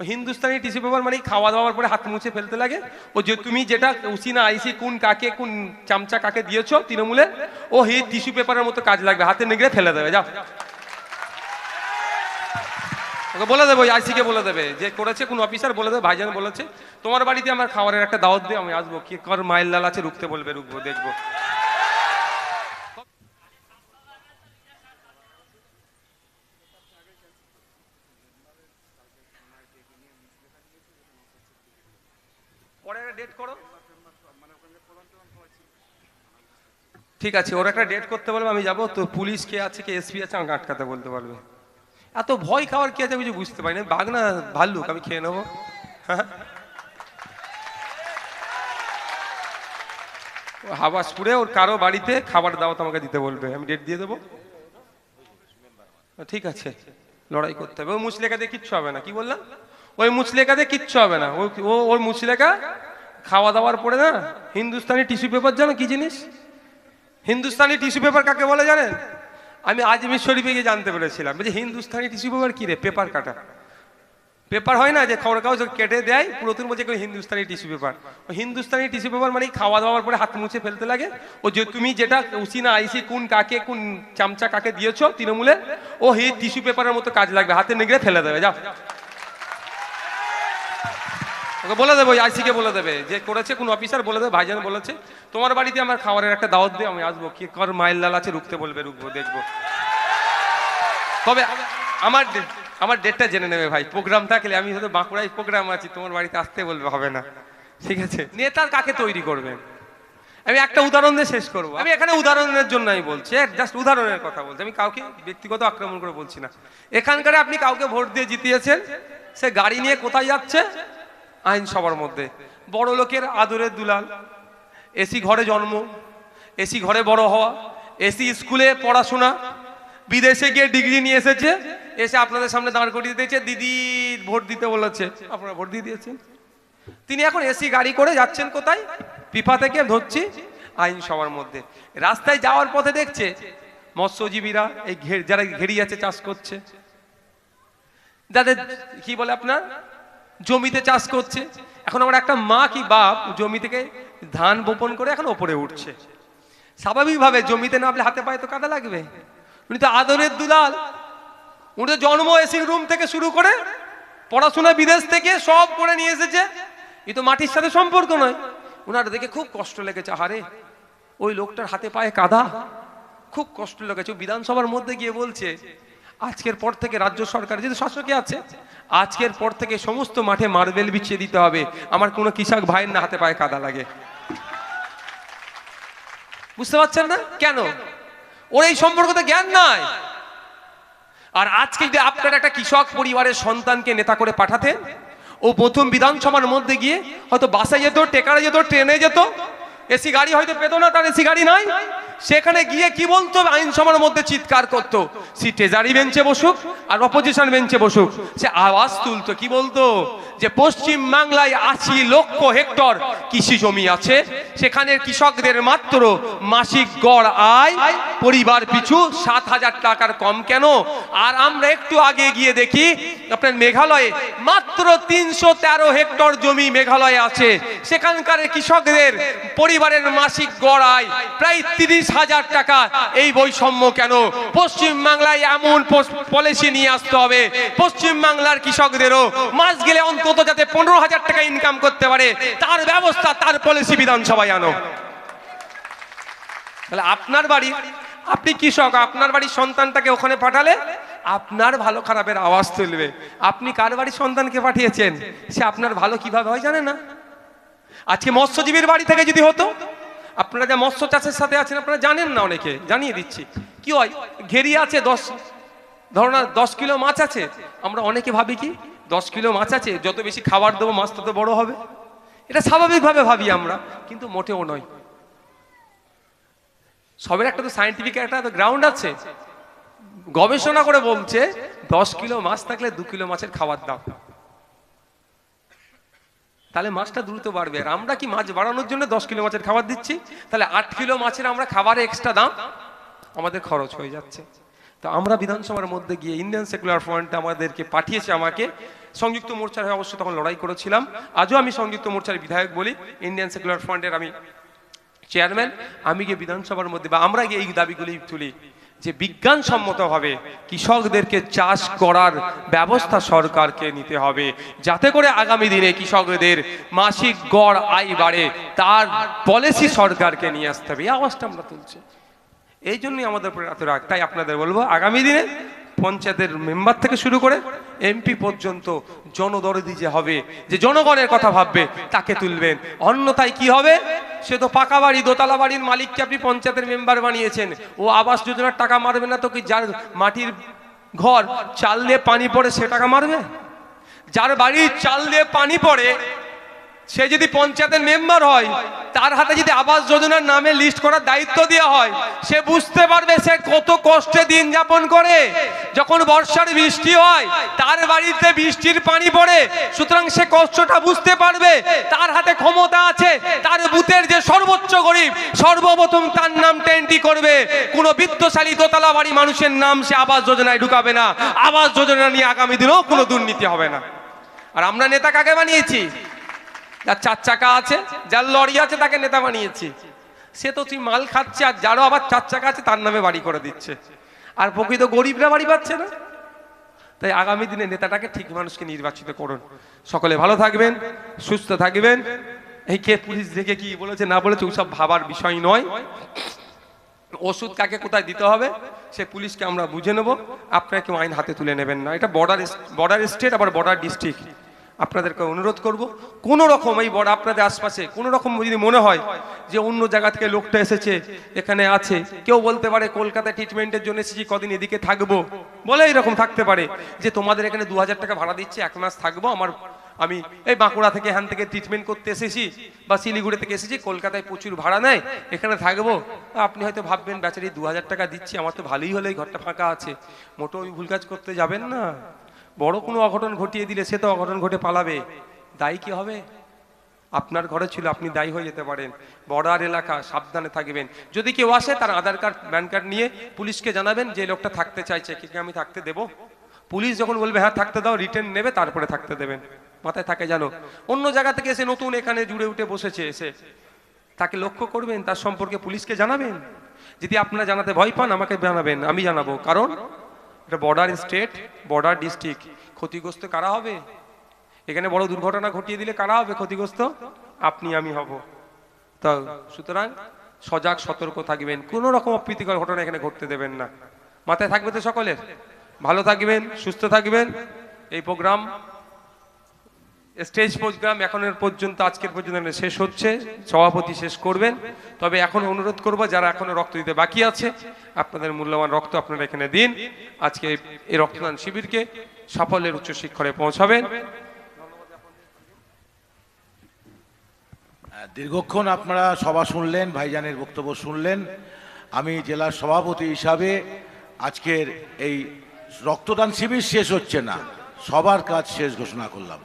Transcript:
Hindustani tissue paper মানে খাওয়া দাওয়ার পরে হাত মুছে ফেলতে লাগে। ও যে তুমি যেটা উসিনা আইসি, কোন কাকে, কোন চামচা কাকে দিয়েছ তৃণমূলে, ও হি টিস্যু পেপারের মতো কাজ লাগবে, হাতে নিগড়ে ফেলে দেবে, যাও। ওকে বলে দেবে, ওই আইসিকে বলে দেবে, যে করেছে কোন অফিসার বলে দেবে, ভাইজান বলেছে, তোমার বাড়িতে আমার খাবারের একটা দাওয়াত দিয়ে আমি আসব, কি কর মাইল লাল আছে, রুখতে বলবে, রুখবো, দেখব। ডেট করো। ঠিক আছে, ওর একটা ডেট করতে বলবে, আমি যাব। তো পুলিশ কে আছে, কে এসপি আছে, আমাকে আটকাতে বলতে পারবে। এত ভয় খাওয়ার কি আছে কিছু বুঝতে পারি না বাঘ না, ভাল্লুক, আমি খেয়ে নেব। হ্যাঁ। হাবাসপুরে, ওর কারও বাড়িতে খাবার দাওয়াত আমাকে দিতে বলবে। আমি ডেট দিয়ে দেবো। ঠিক আছে, লড়াই করতে হবে। ওই মুচলেখাতে কিচ্ছু হবে না, কি বললাম? ওই মুচলেখাতে কিচ্ছু হবে না। ও ওর মুচলেখা খাওয়া দাওয়ার পরে না, হিন্দুস্তানি টিস্যু পেপার জানো কি জিনিস? হিন্দুস্তানি টিস্যু পেপার কাকে বলে জানেন? আমি আজমির শরীফে গিয়ে জানতে পেরেছিলাম। বলছি, হিন্দুস্তানি টিস্যু পেপার কী রে? পেপার কাটা। পেপার হয় না যে খবর কাগজ কেটে দেয়, পুরাতন বলছে Hindustani tissue paper. Hindustani tissue paper মানে খাওয়া দাওয়ার পরে হাত মুছে ফেলতে লাগে। ও যে তুমি যেটা উসিনা আইসি, কোন কাকে, কোন চামচা কাকে দিয়েছ তৃণমূলে, ও হি টিস্যু পেপারের মতো কাজ লাগবে, হাতে নিগড়ে ফেলে দেবে, যাও। ওকে বলে দেবে আইসিকে বলে দেবে। যে করেছে, কোন অফিসার বলে দেবে, ভাইজান বলেছে, তোমার বাড়িতে আমার খাবারের একটা দাওয়াত দিয়ে আমি আসব। কি কর মাইল লাল আছে, রুখতে বলবে, রুখবো, দেখব। তবে আমার আমার ডেটটা জেনে নেবে ভাই প্রোগ্রাম থাকলে আমি হয়তো বাঁকুড়ায় প্রোগ্রাম আছি, তোমার বাড়িতে আসতে বলবে, হবে না। ঠিক আছে? নেতার কাকে তৈরি করবেন? আমি একটা উদাহরণ দিয়ে শেষ করব। আমি এখানে উদাহরণের জন্য আমি বলছি জাস্ট উদাহরণের কথা বলছি। আমি কাউকে ব্যক্তিগত আক্রমণ করে বলছি না। এখানকার আপনি কাউকে ভোট দিয়ে জিতিয়েছেন, সে গাড়ি নিয়ে কোথায় যাচ্ছে? আইনসভার মধ্যে। বড় লোকের আদরের দুলাল, এসি ঘরে জন্ম, এসি ঘরে বড় হওয়া, এসি স্কুলে পড়াশোনা, বিদেশে গিয়ে ডিগ্রি নিয়ে এসেছে, এসে আপনাদের সামনে দাঁড় করিয়ে দিয়েছে, দিদি ভোট দিতে বলেছে। আপনারা ভোট দিয়ে দিয়েছেন। তিনি এখন এসি গাড়ি করে যাচ্ছেন কোথায়? পিফা থেকে ধরছি আইনসভার মধ্যে। রাস্তায় যাওয়ার পথে দেখছে মৎস্যজীবীরা এই ঘে- যারা ঘেরি আছে, চাষ করছে। যাদের, কি বলে আপনার? জমিতে চাষ করছে। এখন আমার একটা মা কি বাপ জমি থেকে ধান বপন করে এখন ওপরে উঠছে। স্বাভাবিকভাবে জমিতে নামলে হাতে পায়ে তো কাদা লাগবে। উনি তো আদরের দুলাল। উনি তো জন্ম এসি রুম থেকে শুরু করে পড়াশোনা বিদেশ থেকে সব করে নিয়ে এসেছে। এ তো মাটির সাথে সম্পর্ক নয়। ওনার দেখে খুব কষ্ট লেগেছে। হারে ওই লোকটার হাতে পায়ে কাদা। খুব কষ্ট লেগেছে। বিধানসভার মধ্যে গিয়ে বলছে আজকের পর থেকে রাজ্য সরকার, যেহেতু শাসকে আছে, আজকের পর থেকে সমস্ত মাঠে মার্বেল বিছিয়ে দিতে হবে। আমার কোনো কৃষক ভাইয়ের না হাতে পায়ে কাদা লাগে। বুঝতে পারছেন না? কেন? ওর এই সম্পর্কতে জ্ঞান নাই। আর আজকে যদি আপনার একটা কৃষক পরিবারের সন্তানকে নেতা করে পাঠাতেন, ও প্রথম বিধানসভার মধ্যে গিয়ে হয়তো বাসে যেত, টেকারে যেত, ট্রেনে যেত, এসি গাড়ি হয়তো পেত না, তার এসি গাড়ি নাই। সেখানে গিয়ে কি বলতো? আইনসভার মধ্যে চিৎকার করতো। সে ট্রেজারি বেঞ্চে বসুক আর অপোজিশন বেঞ্চে বসুক। সে আওয়াজ তুলতো, কি বলতো? যে পশ্চিম বাংলায় আশি লক্ষ হেক্টর কৃষি জমি আছে সেখানে কৃষকদের মাত্র মাসিক গড় আয় পরিবার পিছু সাত হাজার টাকার কম কেন? আর আমরা একটু আগে গিয়ে দেখি, আপনার মেঘালয়ে মাত্র তিনশো তেরো হেক্টর জমি মেঘালয়ে আছে। সেখানকার কৃষকদের পরিবারের মাসিক গড় আয় প্রায় তিরিশ হাজার টাকা। এই বৈষম্য কেন? পশ্চিম বাংলায় এমন পলিসি নিয়ে আসতে হবে। পশ্চিম বাংলার কৃষকদেরও মাস গেলে অন্তত যাতে পনেরো হাজার টাকা ইনকাম করতে পারে, তার ব্যবস্থা, তার পলিসি বিধানসভায় আনো। তাহলে আপনার বাড়ি, আপনি কৃষক, আপনার বাড়ির সন্তানটাকে ওখানে পাঠালে আপনার ভালো খারাপের আওয়াজ তুলবে। আপনি কার বাড়ির সন্তানকে পাঠিয়েছেন? সে আপনার ভালো কীভাবে হয় জানে না। আজকে মৎস্যজীবীর বাড়ি থেকে যদি হতো, আপনারা যা মৎস্য চাষের সাথে আছেন, আপনারা জানেন না অনেকে, জানিয়ে দিচ্ছি। কি হয়? ঘেরি আছে দশ, ধরো না, দশ কিলো মাছ আছে। আমরা অনেকে ভাবি কি দশ কিলো মাছ আছে, যত বেশি খাবার দেবো মাছ তত বড় হবে। এটা স্বাভাবিকভাবে ভাবি আমরা, কিন্তু মোটেও নয়। সবের একটা তো সাইন্টিফিক একটা তো গ্রাউন্ড আছে। গবেষণা করে বলছে, দশ কিলো মাছ থাকলে দু কিলো মাছের খাবার দাম তাহলে মাছটা দ্রুত বাড়বে। আর আমরা কি মাছ বাড়ানোর জন্য দশ কিলো মাছের খাবার দিচ্ছি? তাহলে আট কিলো মাছের আমরা খাবারে এক্সট্রা দাম? আমাদের খরচ হয়ে যাচ্ছে। তো আমরা বিধানসভার মধ্যে গিয়ে ইন্ডিয়ান সেকুলার ফ্রন্ট আমাদেরকে পাঠিয়েছে আমাকে। সংযুক্ত মোর্চার হয়ে অবশ্য তখন লড়াই করেছিলাম। আজও আমি সংযুক্ত মোর্চার বিধায়ক বলি। ইন্ডিয়ান সেকুলার ফ্রন্টের আমি চেয়ারম্যান আমি গিয়ে বিধানসভার মধ্যে বা আমরা গিয়ে এই দাবিগুলি তুলি যে বিজ্ঞানসম্মতভাবে কৃষকদেরকে চাষ করার ব্যবস্থা সরকারকে নিতে হবে। যাতে করে আগামী দিনে কৃষকদের মাসিক গড় আয় বাড়ে, তার পলিসি সরকারকে নিয়ে আসতে হবে। এই আওয়াজটা আমরা তুলছি। এই জন্যই আমাদের উপরে এত রাগ। তাই আপনাদের বলব, আগামী দিনে পঞ্চায়েতের মেম্বার থেকে শুরু করে এমপি পর্যন্ত জনদরদি যে হবে, যে জনগণের কথা ভাববে, তাকে তুলবেন। অন্যথায় কি হবে? সে তো পাকা বাড়ি, দোতলা বাড়ির মালিককে আপনি পঞ্চায়েতের মেম্বার বানিয়েছেন। ও আবাস যোজনার টাকা মারবে না তো কি যার মাটির ঘর, চাল দিয়ে পানি পড়ে সে টাকা মারবে? যার বাড়ির চাল দিয়ে পানি পড়ে সে যদি পঞ্চায়েতের মেম্বার হয়, তার হাতে যদি আবাস যোজনার নামে লিস্ট করার দায়িত্ব দেওয়া হয়, সে বুঝতে পারবে সে কত কষ্টে দিন যাপন করে। যখন বর্ষার বৃষ্টি হয়, তার বাড়িতে বৃষ্টির পানি পড়ে, সুতরাং সে কষ্টটা বুঝতে পারবে। তার হাতে ক্ষমতা আছে, তার বুথের যে সর্বোচ্চ গরিব, সর্বপ্রথম তার নাম এন্ট্রি করবে। কোনো বিত্তশালী দোতলা বাড়ি মানুষের নাম সে আবাস যোজনায় ঢুকাবে না। আবাস যোজনা নিয়ে আগামী দিনেও কোনো দুর্নীতি হবে না। আর আমরা নেতা কাকে বানিয়েছি? যার চার চাকা আছে, যার লরি আছে তাকে নেতা বানিয়েছি। সে তো তুই মাল খাচ্ছে আর যারও আবার চার চাকা আছে তার নামে বাড়ি করে দিচ্ছে। আর প্রকৃত গরিবরা বাড়ি পাচ্ছে না। তাই আগামী দিনে নেতাটাকে ঠিক মানুষকে নির্বাচিত করুন। সকলে ভালো থাকবেন, সুস্থ থাকবেন। এই কে পুলিশ দেখে কি বলেছে, না বলেছে, ওসব ভাবার বিষয় নয়। ওষুধ কাকে কোথায় দিতে হবে, সে পুলিশকে আমরা বুঝে নেব। আপনারা কেউ আইন হাতে তুলে নেবেন না। এটা বর্ডার বর্ডার স্টেট আবার বর্ডার ডিস্ট্রিক্ট আপনাদেরকে অনুরোধ করব, কোন রকম এই বড় আপনাদের আশপাশে, কোন রকম যদি মনে হয় যে অন্য জায়গা থেকে লোকটা এসেছে, এখানে আছে, কেউ বলতে পারে কলকাতায় ট্রিটমেন্টের জন্য এসেছি, কদিন এদিকে থাকব, বলে এরকম থাকতে পারে যে তোমাদের এখানে দু হাজার টাকা ভাড়া দিচ্ছে, এক মাস থাকব, আমার, আমি এই বাঁকুড়া থেকে এখান থেকে ট্রিটমেন্ট করতে এসেছি, বা শিলিগুড়ি থেকে এসেছি, কলকাতায় প্রচুর ভাড়া নেয়, এখানে থাকব, আপনি হয়তো ভাববেন, বেচারি দু হাজার টাকা দিচ্ছি, আমার তো ভালোই হলো ঘরটা ফাঁকা আছে মোটো ভুল কাজ করতে যাবেন না। বড় কোনো অঘটন ঘটিয়ে দিলে সে তো অঘটন ঘটে পালাবে। দায়ী কি হবে? আপনার ঘরে ছিল, আপনি দায়ী হয়ে যেতে পারেন। বর্ডার এলাকা, সাবধানে থাকবেন। যদি কেউ আসে, তার আধার কার্ড, প্যান কার্ড নিয়ে পুলিশকে জানাবেন যে লোকটা থাকতে চাইছে, কি আমি থাকতে দেবো? পুলিশ যখন বলবে হ্যাঁ থাকতে দাও, রিটার্ন নেবে, তারপরে থাকতে দেবেন। মাথায় থাকে জানো অন্য জায়গা থেকে এসে নতুন এখানে জুড়ে উঠে বসেছে এসে। তাকে লক্ষ্য করবেন, তার সম্পর্কে পুলিশকে জানাবেন। যদি আপনারা জানাতে ভয় পান, আমাকে জানাবেন, আমি জানাব। কারণ এটা বর্ডার স্টেট বর্ডার ডিস্ট্রিক্ট ক্ষতিগ্রস্ত কারা হবে? এখানে বড় দুর্ঘটনা ঘটিয়ে দিলে কারা হবে ক্ষতিগ্রস্ত? আপনি, আমি হব। তা সুতরাং সজাগ, সতর্ক থাকবেন। কোনো রকম অপ্রীতিকর ঘটনা এখানে ঘটতে দেবেন না। মাথায় থাকবে তো সকলের? ভালো থাকবেন, সুস্থ থাকবেন। এই প্রোগ্রাম স্টেজ প্রোগ্রাম এখনের পর্যন্ত, আজকের পর্যন্ত শেষ হচ্ছে। সভাপতি শেষ করবেন। তবে এখন অনুরোধ করব, যারা এখনও রক্ত দিতে বাকি আছে, আপনাদের মূল্যবান রক্ত আপনারা এখানে দিন। আজকে এই রক্তদান শিবিরকে সাফল্যের উচ্চ শিক্ষরে পৌঁছাবেন। দীর্ঘক্ষণ আপনারা সভা শুনলেন, ভাইজানের বক্তব্য শুনলেন। আমি জেলার সভাপতি হিসাবে আজকের এই রক্তদান শিবির শেষ হচ্ছে না, সবার কাজ শেষ ঘোষণা করলাম।